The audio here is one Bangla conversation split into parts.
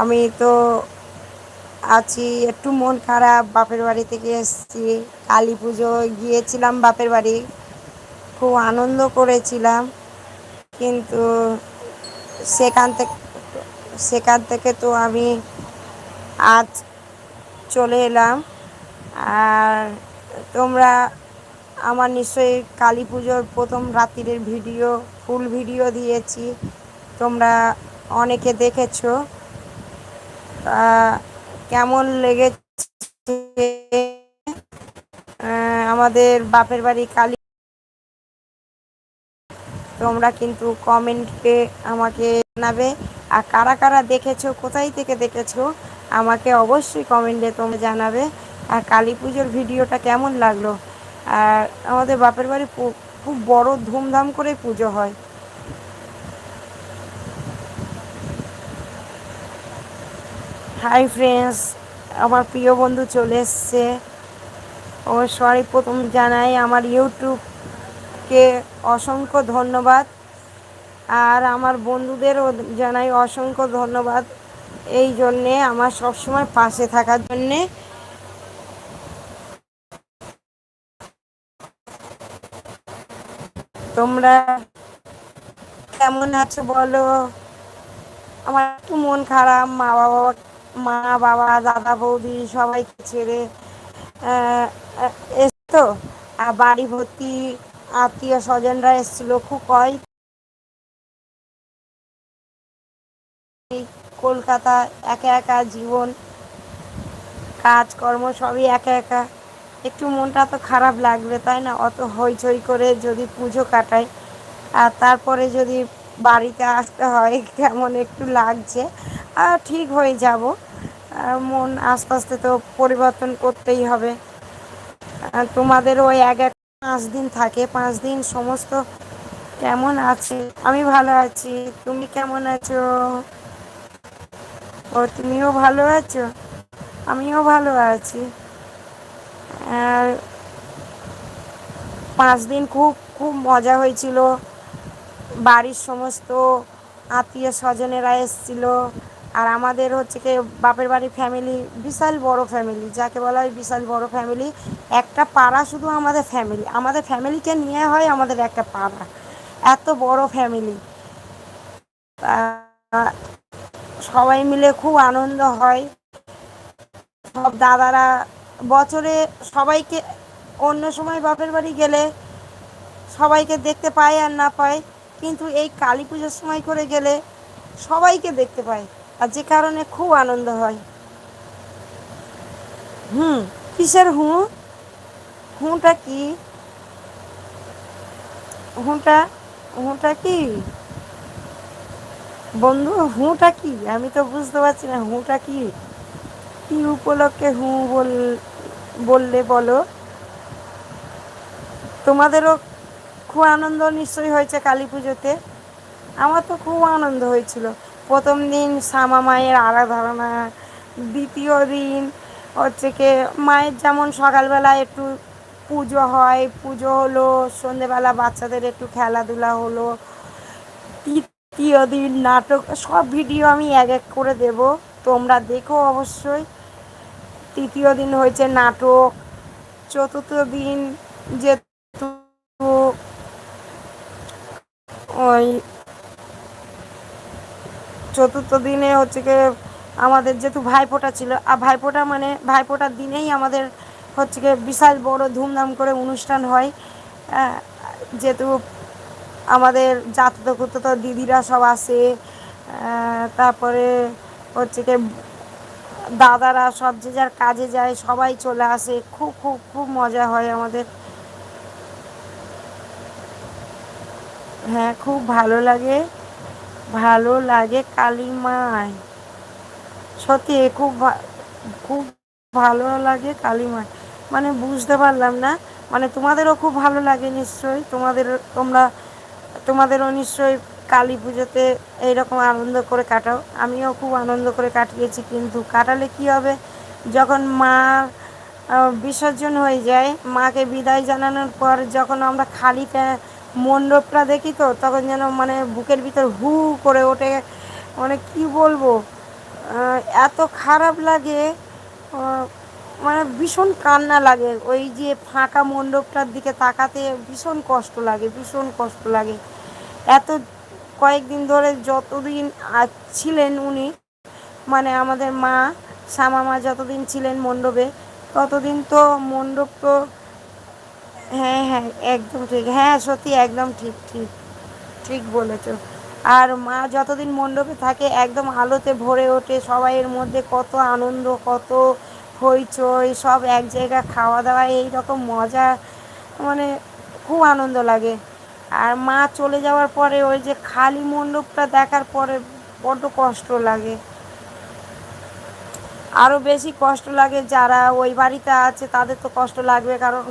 আমি তো আছি, একটু মন খারাপ, বাপের বাড়ি থেকে এসেছি। কালী পুজো, গিয়েছিলাম বাপের বাড়ি। খুব আনন্দ করেছিলাম। কিন্তু সেখান থেকে সেখান থেকে তো আমি আজ চলে এলাম। আর তোমরা আমার নিশ্চয়ই কালী পুজোর প্রথম রাত্রির ভিডিও, ফুল ভিডিও দিয়েছি। তোমরা অনেকে দেখেছ। কেমন লেগেছে? আমাদের বাপের বাড়ি কালী। তোমরা কিন্তু কমেন্টে আমাকে জানাবে। আর কারা কারা দেখেছ, কোথায় থেকে দেখেছ, আমাকে অবশ্যই কমেন্টে তোমরা জানাবে। আর কালী পুজোর ভিডিওটা কেমন লাগল? আর আমাদের বাপের বাড়ি খুব বড় ধুমধাম করে পুজো হয়। হাই ফ্রেন্ডস আমার প্রিয় বন্ধু চলে এসছে। ও সরি প্রথম জানাই, আমার ইউটিউবকে অসংখ্য ধন্যবাদ। আর আমার বন্ধুদেরও জানাই অসংখ্য ধন্যবাদ এই জন্যে, আমার সবসময় পাশে থাকার জন্যে। তোমরা কেমন আছো বলো? আমার একটু মন খারাপ মা বাবা মা, বাবা, দাদা, বৌদি সবাইকে ছেড়ে এসতো আর বাড়ি ভর্তি আত্মীয় স্বজনরা এসেছিল, খুব কয়। কলকাতা একা একা জীবন, কাজকর্ম সবই একা একা। একটু মনটা তো খারাপ লাগবে, তাই না? অত হইচই করে যদি পুজো কাটায় আর তারপরে যদি বাড়িতে আসতে হয়, কেমন একটু লাগছে। আর ঠিক হয়ে যাব। মন আস্তে আস্তে তো পরিবর্তন করতেই হবে। তোমাদের ওই এক এক পাঁচ দিন থাকে, পাঁচ দিন সমস্ত কেমন আছে? আমি ভালো আছি। তুমি কেমন আছো? ও, তুমিও ভালো আছো? আমিও ভালো আছি। আর পাঁচ দিন খুব খুব মজা হয়েছিল। বাড়ির সমস্ত আত্মীয় স্বজনেরা এসেছিল। আর আমাদের হচ্ছে কি বাপের বাড়ির ফ্যামিলি বিশাল বড় ফ্যামিলি যাকে বলা হয় বিশাল বড় ফ্যামিলি একটা পাড়া শুধু আমাদের ফ্যামিলি আমাদের ফ্যামিলিকে নিয়ে হয় আমাদের একটা পাড়া। এত বড় ফ্যামিলি সবাই মিলে খুব আনন্দ হয়। সব দাদারা বছরে সবাইকে, অন্য সময় বাপের বাড়ি গেলে সবাইকে দেখতে পায় আর না পায়, কিন্তু এই কালী পুজোর সময় করে গেলে সবাইকে দেখতে পায়। আর যে কারণে খুব আনন্দ হয়। হুম, কিসের হুঁ? হুঁটা কি? হুঁটা হুঁটা কি? বন্ধু, হুঁটা কি? আমি তো বুঝতে পারছি না, হুঁটা কি? কি উপলক্ষে হুঁ বল, বললে বলো? তোমাদেরও খুব আনন্দ নিশ্চয়ই হয়েছে কালী পুজোতে। আমার তো খুব আনন্দ হয়েছিল। প্রথম দিন শ্যামা মায়ের আরাধনা, দ্বিতীয় দিন হচ্ছে কি মায়ের যেমন সকালবেলা একটু পুজো হয়, পুজো হলো, সন্ধেবেলা বাচ্চাদের একটু খেলাধুলা হলো। তৃতীয় দিন নাটক, সব ভিডিও আমি এক এক করে দেব, তোমরা দেখো অবশ্যই। তৃতীয় দিন হয়েছে নাটক, চতুর্থ দিন যে ওই চতুর্থ দিনে হচ্ছে কি আমাদের যেহেতু ভাইফোঁটা ছিল, আর ভাইফোঁটা মানে ভাইফোঁটার দিনেই আমাদের হচ্ছে কি বিশাল বড় ধুমধাম করে অনুষ্ঠান হয়। যেহেতু আমাদের জাতত কুতত দিদিরা সব আসে তারপরে হচ্ছে কি দাদারা সব যে যার কাজে যায় সবাই চলে আসে, খুব খুব খুব মজা হয় আমাদের। হ্যাঁ খুব ভালো লাগে। ভালো লাগে কালী মায়। সত্যি খুব খুব ভালো লাগে কালী মায়। মানে বুঝতে পারলাম না মানে তোমাদেরও খুব ভালো লাগে নিশ্চয়ই। তোমাদের, তোমরা, তোমাদেরও নিশ্চয়ই কালী পুজোতে এইরকম আনন্দ করে কাটাও। আমিও খুব আনন্দ করে কাটিয়েছি কিন্তু কাটালে কি হবে? যখন মা বিসর্জন হয়ে যায়, মাকে বিদায় জানানোর পর যখন আমরা খালি মণ্ডপটা দেখি তো, তখন যেন মানে বুকের ভিতর হু করে ওঠে। মানে কি বলব? এত খারাপ লাগে মানে ভীষণ কান্না লাগে। ওই যে ফাঁকা মণ্ডপটার দিকে তাকাতে ভীষণ কষ্ট লাগে, ভীষণ কষ্ট লাগে। এত কয়েকদিন ধরে যতদিন ছিলেন উনি মানে আমাদের মা শ্যামা মা যতদিন ছিলেন মণ্ডপে, ততদিন তো মণ্ডপ তো হ্যাঁ হ্যাঁ একদম ঠিক। হ্যাঁ সত্যি একদম ঠিক ঠিক ঠিক বলেছ। আর মা যতদিন মণ্ডপে থাকে, একদম আলোতে ভরে ওঠে। সবাইয়ের মধ্যে কত আনন্দ, কত হইচই, সব এক জায়গায় খাওয়া দাওয়া, এই রকম মজা মানে খুব আনন্দ লাগে। আর মা চলে যাওয়ার পরে ওই যে খালি মণ্ডপটা দেখার পরে বড্ড কষ্ট লাগে। আরও বেশি কষ্ট লাগে যারা ওই বাড়িতে আছে, তাদের তো কষ্ট লাগবে, কারণ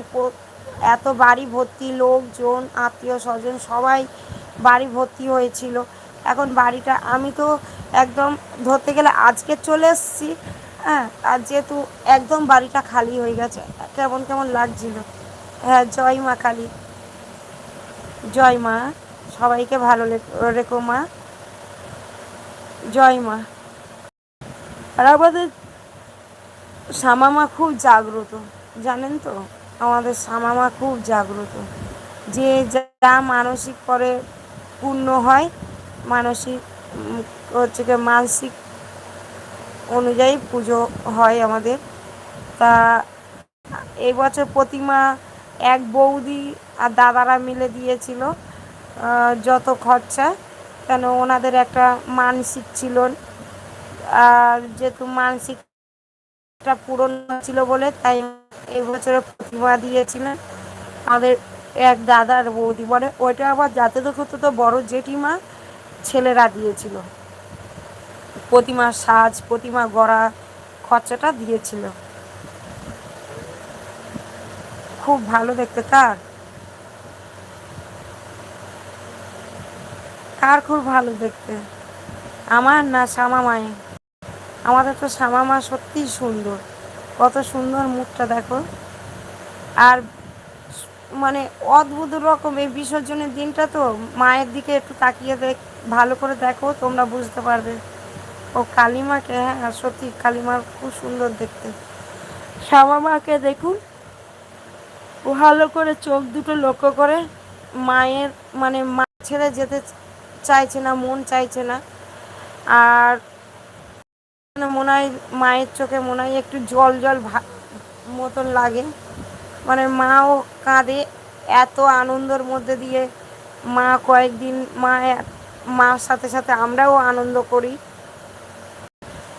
এত বাড়ি ভর্তি লোকজন, আত্মীয় স্বজন সবাই বাড়ি ভর্তি হয়েছিল। এখন বাড়িটা আমি তো একদম ধরতে গেলে আজকে চলে এসেছি হ্যাঁ আর যেহেতু একদম বাড়িটা খালি হয়ে গেছে, কেমন কেমন লাগছিল? হ্যাঁ জয় মা কালী। জয় মা, সবাইকে ভালো রেখো মা। জয় মা। আর আমাদের শ্যামামা খুব জাগ্রত, জানেন তো? আমাদের শ্যামামা খুব জাগ্রত। যে যা মানসিক করে পূর্ণ হয়, মানসিক হচ্ছে কি মানসিক অনুযায়ী পুজো হয় আমাদের। তা এবছর প্রতিমা এক বৌদি আর দাদারা মিলে দিয়েছিল যত খরচা, কেন ওনাদের একটা মানসিক ছিল। আর যেহেতু মানসিকটা পূরণ ছিল বলে, তাই এবছরে প্রতিমা দিয়েছিলেন আমাদের এক দাদার বৌদি। বলে ওইটা আবার যাতে তো তো বড় জেঠিমা ছেলেরা দিয়েছিল। প্রতিমার সাজ, প্রতিমা গড়া খরচাটা দিয়েছিল। খুব ভালো দেখতে। কার? কার খুব ভালো দেখতে? আমার না শ্যামা মায়ের আমাদের তো শ্যামা মা সত্যিই সুন্দর। কত সুন্দর মুখটা দেখো। আর মানে অদ্ভুত রকম এই বিসর্জনের দিনটা তো মায়ের দিকে একটু তাকিয়ে দেখ, ভালো করে দেখো, তোমরা বুঝতে পারবে। ও কালিমাকে হ্যাঁ সত্যি কালিমার খুব সুন্দর দেখতে। শ্যামা মাকে দেখুন। ভালো করে চোখ দুটো লক্ষ্য করে মায়ের মানে মা ছেড়ে যেতে চাইছে না, মন চাইছে না। আর মনে হয় মায়ের চোখে মনে হয় একটু জল জল মতন লাগে। মানে মাও কাঁদে এত আনন্দের মধ্যে দিয়ে মা কয়েকদিন মা মার সাথে সাথে আমরাও আনন্দ করি।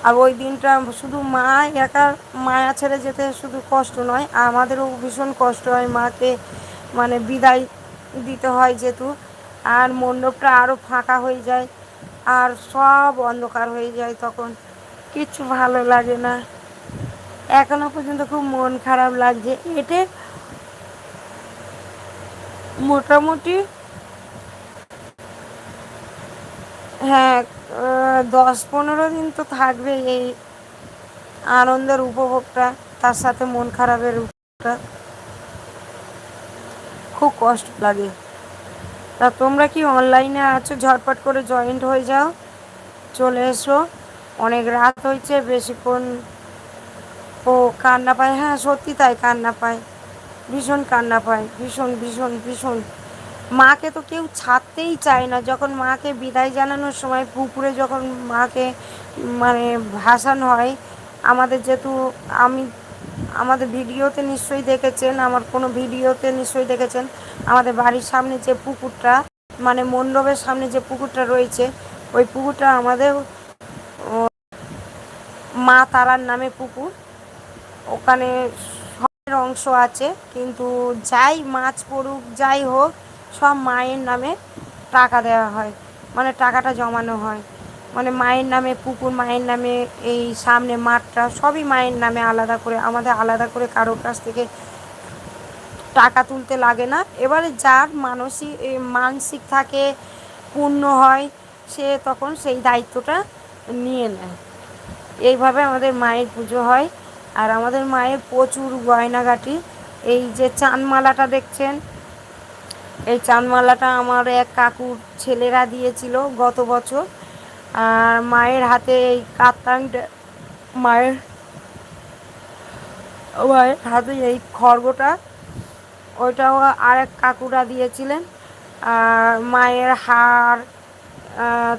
আর ওই দিনটা শুধু মা একা মায়া ছেড়ে যেতে শুধু কষ্ট নয়, আমাদেরও ভীষণ কষ্ট হয় মাকে মানে বিদায় দিতে হয় যেহেতু। আর মণ্ডপটা আরও ফাঁকা হয়ে যায়, আর সব অন্ধকার হয়ে যায় তখন। কিছু ভালো লাগে না। এখনও পর্যন্ত খুব মন খারাপ লাগছে। এটে মোটামুটি হ্যাঁ দশ পনেরো দিন তো থাকবে এই আনন্দের উপভোগটা, তার সাথে মন খারাপের উপভোগটা। খুব কষ্ট লাগে। তা তোমরা কি অনলাইনে আছো? ঝটপট করে জয়েন্ট হয়ে যাও। চলে এসো। অনেক রাত হয়েছে, বেশিক্ষণ ও কান্না পায়। হ্যাঁ সত্যি তাই কান্না পায়, ভীষণ কান্না পায়, ভীষণ ভীষণ ভীষণ। মাকে তো কেউ ছাড়তেই চায় না। যখন মাকে বিদায় জানানোর সময় পুকুরে যখন মাকে মানে ভাসান হয়, আমাদের যেহেতু আমি, আমাদের ভিডিওতে নিশ্চয়ই দেখেছেন, আমার কোনো ভিডিওতে নিশ্চয়ই দেখেছেন, আমাদের বাড়ির সামনে যে পুকুরটা মানে মণ্ডপের সামনে যে পুকুরটা রয়েছে, ওই পুকুরটা আমাদের মা তারার নামে পুকুর। ওখানে সবের অংশ আছে, কিন্তু যাই মাছ পড়ুক, যাই হোক, সব মায়ের নামে টাকা দেওয়া হয়। মানে টাকাটা জমানো হয়। মানে মায়ের নামে পুকুর, মায়ের নামে এই সামনে মাঠটা, সবই মায়ের নামে আলাদা করে, আমাদের আলাদা করে কারোর কাছ থেকে টাকা তুলতে লাগে না। এবারে যার মানসিক মানসিক থাকে, পূর্ণ হয়, সে তখন সেই দায়িত্বটা নিয়ে নেয়। এইভাবে আমাদের মায়ের পুজো হয়। আর আমাদের মায়ের প্রচুর গয়নাগাটি। এই যে চাঁদমালাটা দেখছেন? এই চাঁদমালাটা আমার এক কাকুর ছেলেরা দিয়েছিল গত বছর। আর মায়ের হাতে এই কাতানটা মায়ের মায়ের হাতে এই খর্গটা ওইটাও আরেক কাকুরা দিয়েছিলেন। আর মায়ের হার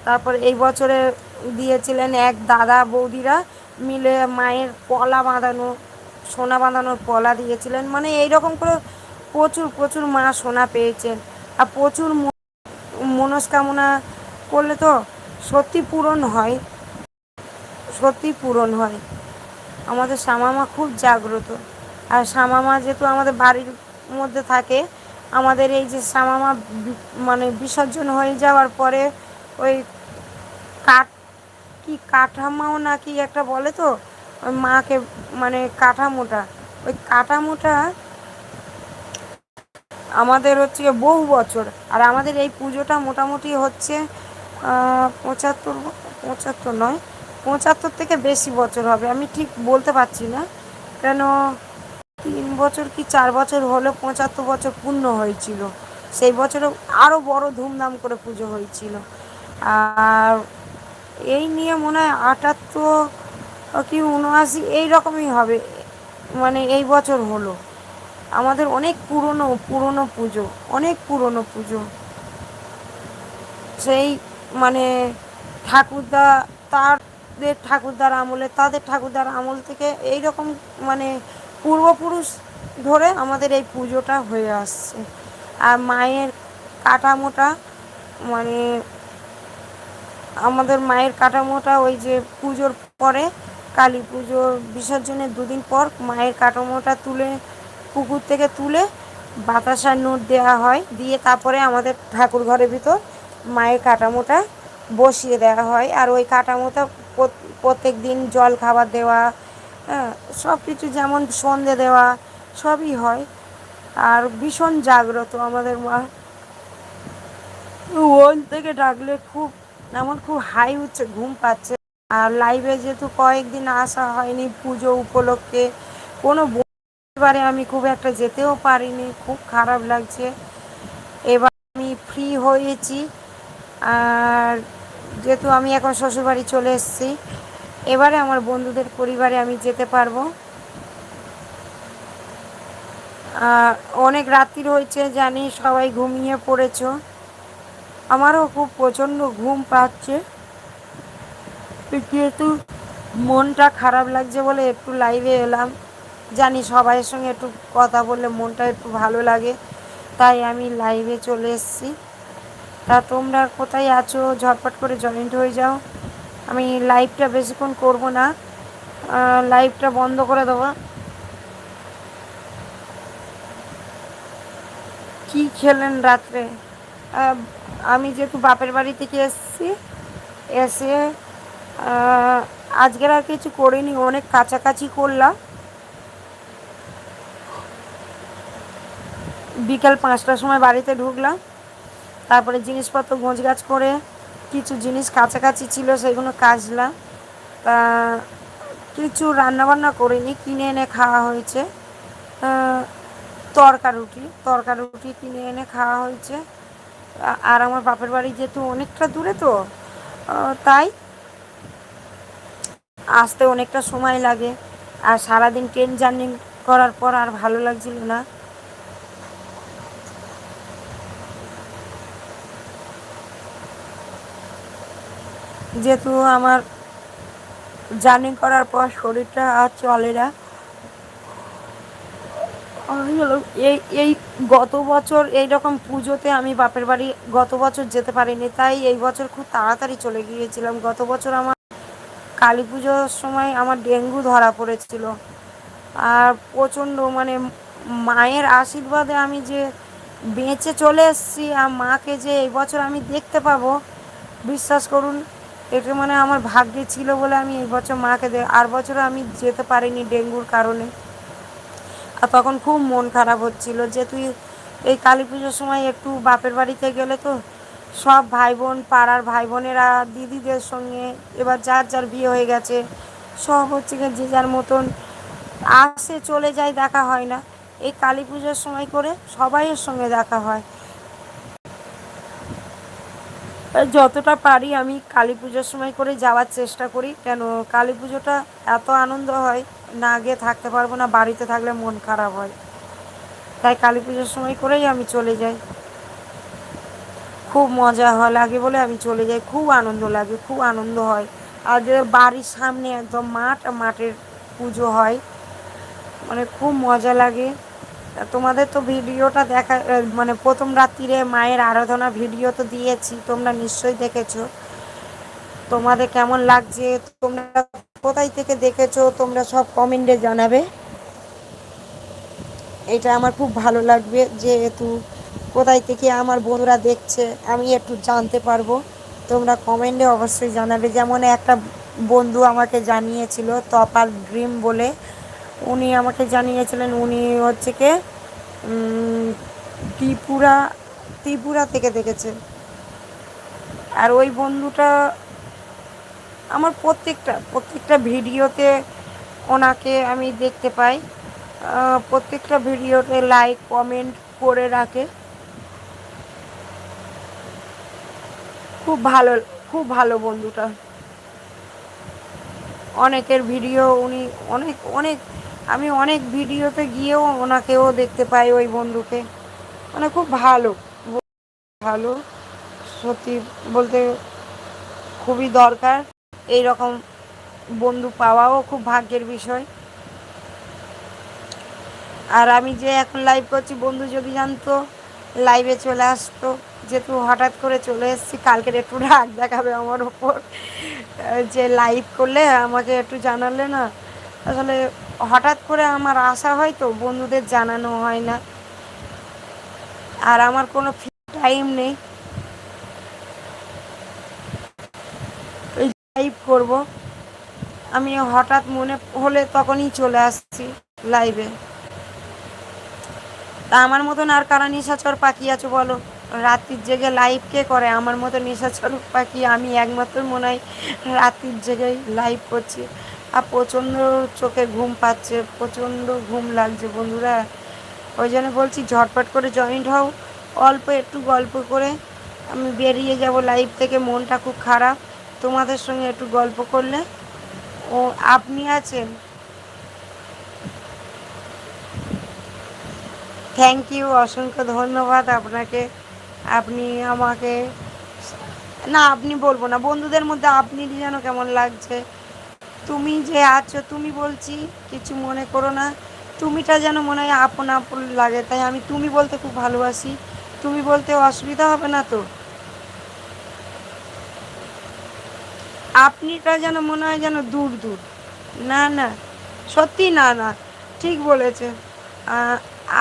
তারপর এই বছরে দিয়েছিলেন এক দাদা বৌদিরা মিলে মায়ের পলা বাঁধানো, সোনা বাঁধানোর পলা দিয়েছিলেন। মানে এই রকম করে প্রচুর প্রচুর মা সোনা পেয়েছেন। আর প্রচুর মনস্কামনা করলে তো সত্যি পূরণ হয়। সত্যি পূরণ হয়। আমাদের শ্যামামা খুব জাগ্রত। আর শ্যামামা যেহেতু আমাদের বাড়ির মধ্যে থাকে, আমাদের এই যে শ্যামামা মানে বিসর্জন হয়ে যাওয়ার পরে ওই কি কাঠামাও না কি একটা বলে তো? ওই মাকে মানে কাঠামোটা। ওই কাঠামোটা আমাদের হচ্ছে বহু বছর। আর আমাদের এই পুজোটা মোটামুটি হচ্ছে পঁচাত্তর পঁচাত্তর নয়, পঁচাত্তর থেকে বেশি বছর হবে। আমি ঠিক বলতে পারছি না। কেন তিন বছর কি চার বছর হলে পঁচাত্তর বছর পূর্ণ হয়েছিল। সেই বছরে আরও বড় ধুমধাম করে পুজো হয়েছিল। আর এই নিয়ে মনে হয় আটাত্তর, কি উনআশি এই রকমই হবে। মানে এই বছর হলো। আমাদের অনেক পুরনো পুরনো পুজো, অনেক পুরনো পুজো। সেই মানে ঠাকুরদা, তাদের ঠাকুরদার আমলে, তাদের ঠাকুরদার আমল থেকে এই রকম মানে পূর্বপুরুষ ধরে আমাদের এই পুজোটা হয়ে আসছে। আর মায়ের কাঠামোটা মানে আমাদের মায়ের কাঠামোটা ওই যে পুজোর পরে, কালী পুজোর বিসর্জনের দুদিন পর মায়ের কাঠামোটা তুলে, পুকুর থেকে তুলে বাতাসার নোট দেওয়া হয়, দিয়ে তারপরে আমাদের ঠাকুর ঘরের ভিতর মায়ের কাঠামোটা বসিয়ে দেওয়া হয়। আর ওই কাঠামোটা প্রত্যেক দিন জল খাবার দেওয়া হ্যাঁ সব কিছু যেমন সন্ধে দেওয়া, সবই হয়। আর ভীষণ জাগ্রত আমাদের মা। ওল থেকে ডাকলে খুব এমন খুব হাই হচ্ছে, ঘুম পাচ্ছে। আর লাইভে যেহেতু কয়েকদিন আসা হয়নি পুজো উপলক্ষে, কোনো এবারে আমি খুব একটা যেতেও পারিনি, খুব খারাপ লাগছে। এবার আমি ফ্রি হয়েছি, আর যেহেতু আমি এখন শ্বশুরবাড়ি চলে এসেছি, এবারে আমার বন্ধুদের পরিবারে আমি যেতে পারব। অনেক রাত্রি হয়েছে, জানি সবাই ঘুমিয়ে পড়েছ। আমারও খুব প্রচণ্ড ঘুম পাচ্ছে। যেহেতু মনটা খারাপ লাগছে বলে একটু লাইভে এলাম। জানি সবাইয়ের সঙ্গে একটু কথা বললে মনটা একটু ভালো লাগে। তাই আমি লাইভে চলে এসেছি। তা তোমরা কোথায় আছো? ঝটপট করে জয়েন্ট হয়ে যাও। আমি লাইভটা বেশিক্ষণ করব না। লাইভটা বন্ধ করে দেবো। কি খেলেন রাত্রে? আমি যেহেতু বাপের বাড়ি থেকে এসেছি, এসে আজকের আর কিছু করিনি, অনেক কাছাকাছি করলাম। বিকেল পাঁচটার সময় বাড়িতে ঢুকলাম, তারপরে জিনিসপত্র গাছ করে কিছু জিনিস কাছাকাছি ছিল, সেগুলো কাচলাম। তা, কিছু রান্নাবান্না করিনি, কিনে এনে খাওয়া হয়েছে। তরকা রুটি তরকা রুটি কিনে এনে খাওয়া হয়েছে। আর আমার বাপের বাড়ি যেহেতু অনেকটা দূরে তো তাই আসতে অনেকটা সময় লাগে। আর সারাদিন ট্রেন জার্নি করার পর আর ভালো লাগছিল না। যেহেতু আমার জার্নি করার পর শরীরটা আর চলে না এই এই গত বছর এই রকম পুজোতে আমি বাপের বাড়ি গত বছর যেতে পারিনি, তাই এই বছর খুব তাড়াতাড়ি চলে গিয়েছিলাম। গত বছর আমার কালী পুজোর সময় আমার ডেঙ্গু ধরা পড়েছিল। আর প্রচণ্ড মানে মায়ের আশীর্বাদে আমি যে বেঁচে চলে এসেছি আর মাকে যে এই বছর আমি দেখতে পাবো, বিশ্বাস করুন, এটা মানে আমার ভাগ্যে ছিল বলে আমি এই বছর মাকে আর বছর আমি যেতে পারিনি ডেঙ্গুর কারণে। তখন খুব মন খারাপ হচ্ছিল যে তুই এই কালী পুজোর সময় একটু বাপের বাড়িতে গেলে তো সব ভাই বোন পাড়ার ভাই বোনেরা দিদিদের সঙ্গে এবার যার যার বিয়ে হয়ে গেছে, সব হচ্ছে গিয়ে যে যার মতন। আসে চলে যায় দেখা হয় না। এই কালী পুজোর সময় করে সবাইয়ের সঙ্গে দেখা হয়। যতটা পারি আমি কালী পুজোর সময় করে যাওয়ার চেষ্টা করি, কেন কালী পুজোটা এত আনন্দ হয়। না গিয়ে থাকতে পারব না, বাড়িতে থাকলে মন খারাপ হয়। তাই কালী পুজোর সময় করেই আমি চলে যাই। খুব মজা হয়, লাগে বলে আমি চলে যাই, খুব আনন্দ লাগে, খুব আনন্দ হয়। আর যে বাড়ির সামনে একদম মাঠ, মাঠের পুজো হয় মানে খুব মজা লাগে। তোমাদের তো ভিডিওটা দেখা মানে প্রথম রাত্রিরে মায়ের আরাধনা ভিডিও তো দিয়েছি, তোমরা নিশ্চয়ই দেখেছ। তোমাদের কেমন লাগছে? তোমরা কোথায় থেকে দেখেছ? তোমরা সব কমেন্টে জানাবে। এটা আমার খুব ভালো লাগবে যেহেতু কোথায় থেকে আমার বন্ধুরা দেখছে, আমি একটু জানতে পারব। তোমরা কমেন্টে অবশ্যই জানাবে। যেমন একটা বন্ধু আমাকে জানিয়েছিল, তপাল ড্রিম বলে। উনি আমাকে জানিয়েছিলেন, উনি হচ্ছে কে ত্রিপুরা ত্রিপুরা থেকে দেখেছে। আর ওই বন্ধুটা আমার প্রত্যেকটা প্রত্যেকটা ভিডিওতে ওনাকে আমি দেখতে পাই। প্রত্যেকটা ভিডিওতে লাইক কমেন্ট করে রাখে। খুব ভালো খুব ভালো বন্ধুটা। অনেকের ভিডিও উনি অনেক অনেক, আমি অনেক ভিডিওতে গিয়েও ওনাকেও দেখতে পাই ওই বন্ধুকে। মানে খুব ভালো ভালো, সত্যি বলতে খুবই দরকার। এই রকম বন্ধু পাওয়াও খুব ভাগ্যের বিষয়। আর আমি যে এখন লাইভ করছি, বন্ধু যদি জানতো লাইভে চলে আসতো। যেহেতু হঠাৎ করে চলে এসেছি, কালকের একটু রাগ দেখাবে আমার ওপর যে লাইভ করলে আমাকে একটু জানালে না। আসলে হঠাৎ করে আমার আশা হয় তো, বন্ধুদের জানানো হয় না। আর আমার কোনো টাইম নেই। লাইভ করব। আমি হঠাৎ মনে হলে তখনই চলে আসছি লাইভে তা আমার মতন আর কারা নিশাচর পাখি আছে বলো? রাত্রির জেগে লাইভ কে করে? আমার মতো নিশাচর পাখি আমি একমাত্র মনে হয় রাত্রির জেগেই লাইভ করছি। আর প্রচণ্ড চোখে ঘুম পাচ্ছে, প্রচণ্ড ঘুম লাগছে বন্ধুরা। ওই জন্য বলছি ঝটপট করে জয়েন্ট হও। অল্প একটু গল্প করে আমি বেরিয়ে যাব লাইভ থেকে। মনটা খুব খারাপ। তোমাদের সঙ্গে একটু গল্প করলে? ও, আপনি আছেন? থ্যাংক ইউ অসংখ্য ধন্যবাদ আপনাকে। আপনি আমাকে না, আপনি বলব না। বন্ধুদের মধ্যে আপনি যেন কেমন লাগছে। তুমি যে আছো, তুমি বলছি, কিছু মনে করো না। তুমিটা যেন মনে হয় আপন আপন লাগে, তাই আমি তুমি বলতে খুব ভালোবাসি। তুমি বলতে অসুবিধা হবে না তো? আপনিটা যেন মনে হয় যেন দূর দূর। না না, সত্যি না না, ঠিক বলেছে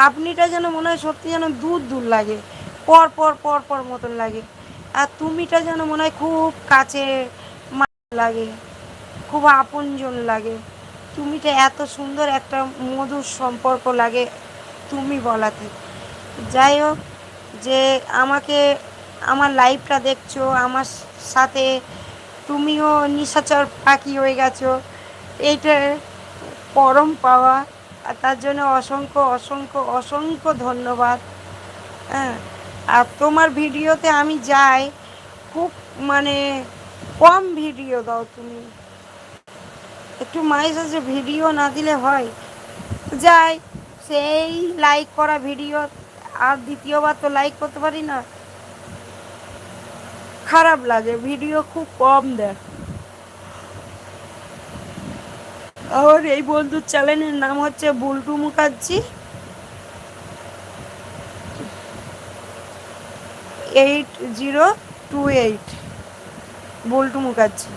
আপনিটা যেন মনে হয় সত্যি যেন দূর দূর লাগে, পর পর পর পর মতন লাগে। আর তুমিটা যেন মনে হয় খুব কাছে লাগে, খুব আপনজন লাগে। তুমিটা এত সুন্দর একটা মধুর সম্পর্ক লাগে তুমি বলাতে। যাই হোক, যে আমাকে, আমার লাইফটা দেখছ, আমার সাথে তুমিও নিশাচর পাখি হয়ে গেছো। এইটা পরম পাওয়া, আর তার জন্য অসংখ্য অসংখ্য অসংখ্য ধন্যবাদ। হ্যাঁ আর তোমার ভিডিওতে আমি যাই, খুব মানে কম ভিডিও দাও তুমি। একটু মাঝে সাঝে ভিডিও না দিলে হয়। যাই, সেই লাইক করা ভিডিও, আর দ্বিতীয়বার তো লাইক করতে পারি না। খারাপ লাগে, ভিডিও খুব কম দেয় আর এই বন্ধুর চ্যানেলের নাম হচ্ছে Bultu Mukherjee. Eight zero two eight, Boltu Mukherjee.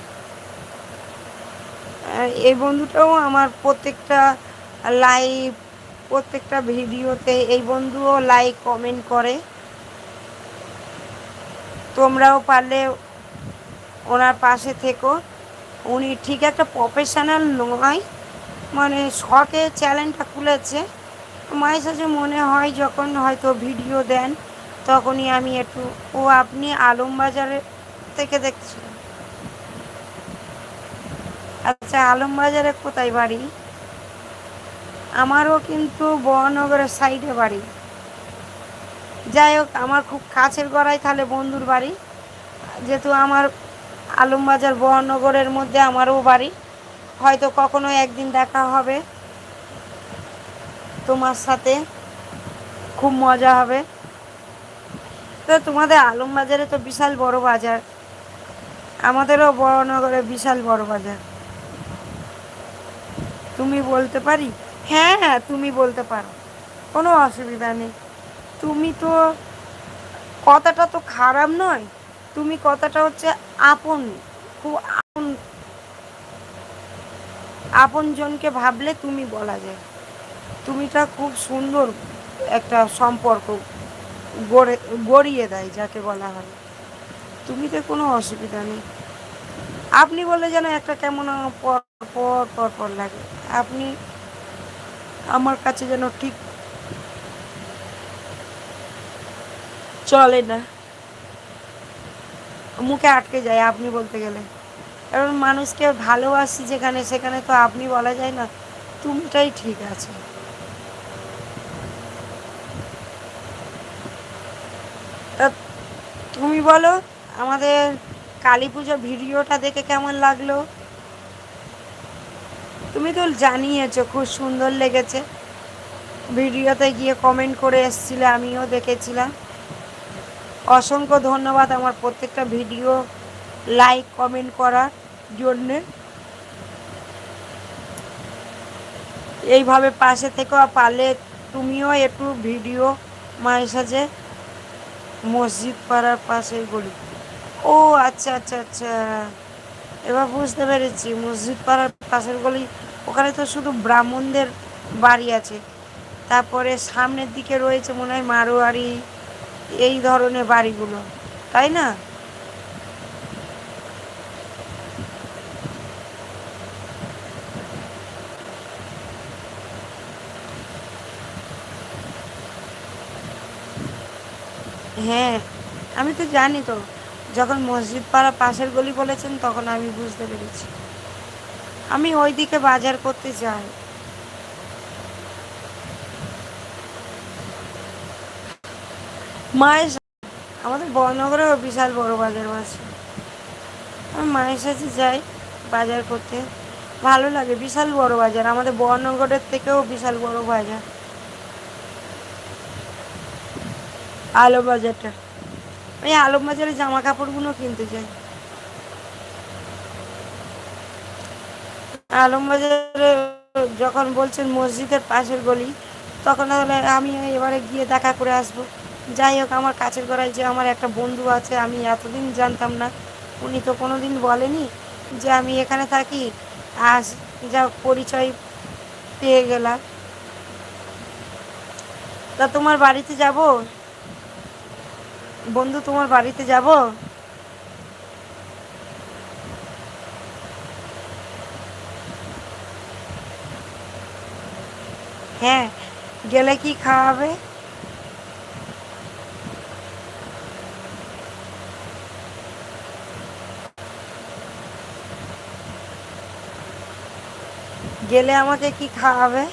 এই বন্ধুটাও আমার প্রত্যেকটা লাইভ, প্রত্যেকটা ভিডিওতে এই বন্ধুও লাইক, কমেন্ট করে। তোমরাও পারলে ওনার পাশে থেকো। উনি ঠিক একটা প্রফেশনাল নয় মানে শখে চ্যানেলটা খুলেছে মাঝে সাঝে মনে হয় যখন হয়তো ভিডিও দেন, তখনই আমি একটু, ও আপনি আলমবাজারে থেকে দেখছেন। আচ্ছা আলমবাজারে কোথায় বাড়ি? আমারও কিন্তু বহনগরের সাইডে বাড়ি। যাই হোক, আমার খুব কাছের গড়াই তাহলে বন্ধুর বাড়ি। যেহেতু আমার আলমবাজার বহনগরের মধ্যে আমারও বাড়ি। হয়তো কখনো একদিন দেখা হবে তোমার সাথে। খুব মজা হবে। তো তোমাদের আলমবাজারে তো বিশাল বড় বাজার। আমাদেরও বড়নগরে বিশাল বড় বাজার। তুমি বলতে পারি? হ্যাঁ হ্যাঁ তুমি বলতে পারো। কোনো অসুবিধা নেই। তুমি তো কথাটা তো খারাপ নয়। তুমি কথাটা হচ্ছে আপন, খুব আপন। আপনজনকে ভাবলে তুমি বলা যায়। তুমিটা খুব সুন্দর একটা সম্পর্ক গড়ে, গড়িয়ে দেয় যাকে বলা হয়। তুমিতে কোনো অসুবিধা নেই। আপনি বলে যেন একটা কেমন পর পর পর পর লাগে। আপনি আমার কাছে যেন ঠিক চলে না। মুখে আটকে যায়, আপনি বলতে গেলে। কারণ মানুষকে ভালোবাসি যেখানে, সেখানে তো আপনি বলা যায় না, তুমিটাই ঠিক আছে। তা তুমি বলো, আমাদের কালী পুজো ভিডিওটা দেখে কেমন লাগল? তুমি তো জানিয়েছো, খুব সুন্দর লেগেছে। ভিডিওতে গিয়ে কমেন্ট করে এসছিলে, আমিও দেখেছিলাম। অসংখ্য ধন্যবাদ আমার প্রত্যেকটা ভিডিও লাইক, কমেন্ট করার জন্যে। এইভাবে পাশে থেকেও পারলে তুমিও একটু ভিডিও মায়ের সাথে মসজিদ পাড়ার পাশে গলি। ও আচ্ছা আচ্ছা আচ্ছা। এবার বুঝতে পেরেছি, মসজিদ পাড়ার পাশের গলি, ওখানে তো শুধু ব্রাহ্মণদের বাড়ি আছে। তারপরে সামনের দিকে রয়েছে মনে হয় মারোয়ারি। এই ধরনের বাড়িগুলো, তাই না? হ্যাঁ আমি তো জানি তো, যখন মসজিদ পাড়া পাশের গলি বলেছেন, তখন আমি বুঝতে পেরেছি। আমি ওই দিকে বাজার করতে যাই মায়ের আমাদের বড়নগরেও বিশাল বড় বাজার আছে। আমি মায়ের সাথে যাই বাজার করতে। ভালো লাগে, বিশাল বড় বাজার। আমাদের বড়নগরের থেকেও বিশাল বড় বাজার। আলো বাজারটা। আমি আলম বাজারে জামা কাপড়গুলো কিনতে চাই আলম বাজারে যখন বলছেন মসজিদের পাশের গলি, তখন তাহলে আমি এবারে গিয়ে দেখা করে আসব। যাই হোক, আমার কাছের গড়ায় যে আমার একটা বন্ধু আছে, আমি এতদিন জানতাম না। উনি তো কোনো দিন বলেনি যে আমি এখানে থাকি। আজ যা পরিচয় পেয়ে গেলাম। তা তোমার বাড়িতে যাব? বন্ধু, তোমার বাড়িতে যাব? হ্যাঁ গেলে কি খাওয়াবে গেলে আমাকে কি খাওয়াবে?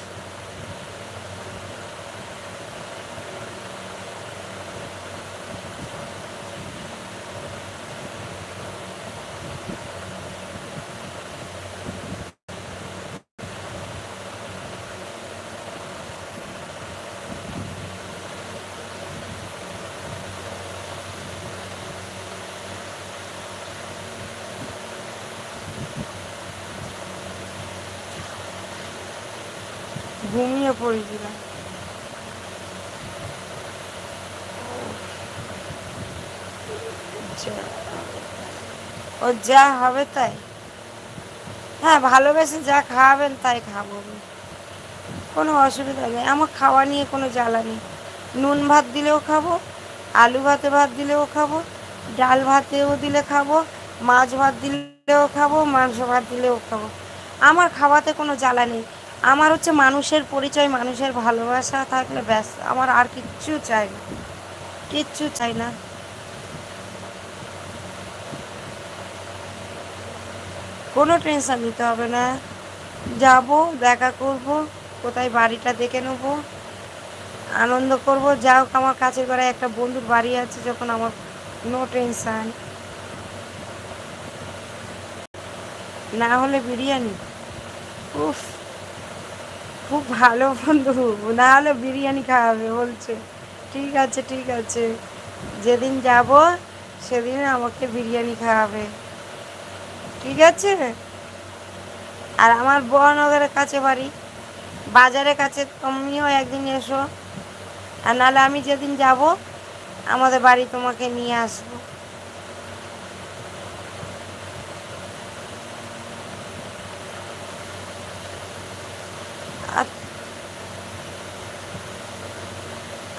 ঘুমিয়ে পড়েছিলাম। ও যা হবে তাই? হ্যাঁ ভালোবেসে যা খাওয়াবেন তাই খাব কোনো অসুবিধা নেই। আমার খাওয়া নিয়ে কোনো জ্বালা নেই। নুন ভাত দিলেও খাব, আলু ভাতে ভাত দিলেও খাব, ডাল ভাতেও দিলে খাব, মাছ ভাত দিলেও খাব, মাংস ভাত দিলেও খাব। আমার খাওয়াতে কোনো জ্বালা নেই। আমার হচ্ছে মানুষের পরিচয়, মানুষের ভালোবাসা থাকলে ব্যাস, আমার আর কিচ্ছু চাই না। কিচ্ছু চাই না। কোনো টেনশন নিতে হবে না। যাব, দেখা করব, কোথায় বাড়িটা দেখে নেব, আনন্দ করব। যা হোক, আমার কাছে করে একটা বন্ধুর বাড়ি আছে যখন আমার নো টেনশান না হলে বিরিয়ানি? উফ। খুব ভালো বন্ধু। না হলে বিরিয়ানি খাওয়াবে, বলছে। ঠিক আছে ঠিক আছে। যেদিন যাব, সেদিন আমাকে বিরিয়ানি খাওয়াবে। ঠিক আছে? আর আমার বহনগরের কাছে বাড়ি। বাজারের কাছে, তুমিও একদিন এসো। আর নাহলে আমি যেদিন যাব, আমাদের বাড়ি তোমাকে নিয়ে আসব।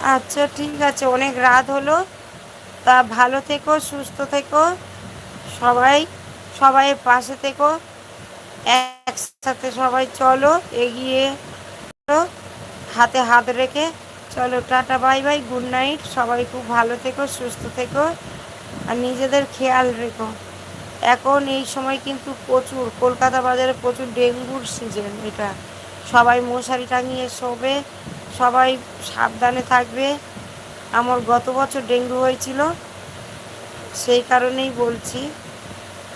আচ্ছা ঠিক আছে, অনেক রাত হলো। তা ভালো থেকো, সুস্থ থেকো। সবাই সবাই পাশে থেকো। একসাথে সবাই চলো, এগিয়ে হাতে হাত রেখে চলো। Tata, bye bye, good night. সবাই খুব ভালো থেকো, সুস্থ থেকো। আর নিজেদের খেয়াল রেখো। এখন এই সময় কিন্তু প্রচুর, কলকাতা বাজারে প্রচুর ডেঙ্গুর সিজন এটা। সবাই মশারি টাঙিয়ে শোবে। সবাই সাবধানে থাকবে। আমার গত বছর ডেঙ্গু হয়েছিল, সেই কারণেই বলছি,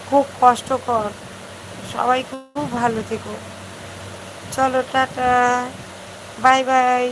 খুব কষ্টকর সবাই খুব ভালো থেকো। চলো, টাটা। Bye by.